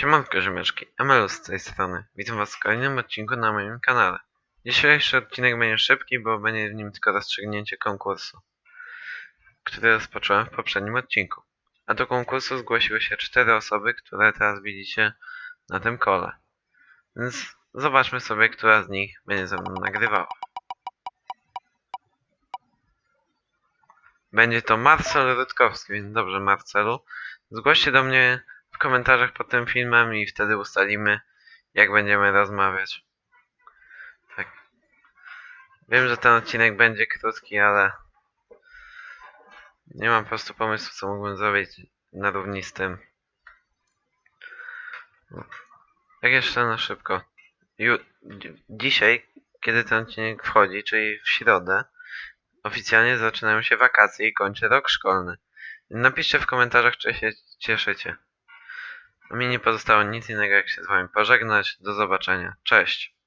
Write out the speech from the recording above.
Siemanko ziomeczki, Emelus z tej strony. Witam was w kolejnym odcinku na moim kanale. Dzisiejszy odcinek będzie szybki, bo będzie w nim tylko rozstrzygnięcie konkursu, który rozpocząłem w poprzednim odcinku. A do konkursu zgłosiły się cztery osoby, które teraz widzicie na tym kole. Więc zobaczmy sobie, która z nich będzie ze mną nagrywała. Będzie to Marcel Rutkowski, więc dobrze Marcelu. Zgłoście do mnie komentarzach pod tym filmem i wtedy ustalimy, jak będziemy rozmawiać. Tak. Wiem, że ten odcinek będzie krótki, ale nie mam po prostu pomysłu, co mógłbym zrobić na równi z tym. Tak jeszcze na szybko. Ju dzi- dzisiaj, kiedy ten odcinek wchodzi, czyli w środę, oficjalnie zaczynają się wakacje i kończy rok szkolny. Napiszcie w komentarzach, czy się cieszycie. Mi nie pozostało nic innego, jak się z wami pożegnać. Do zobaczenia. Cześć.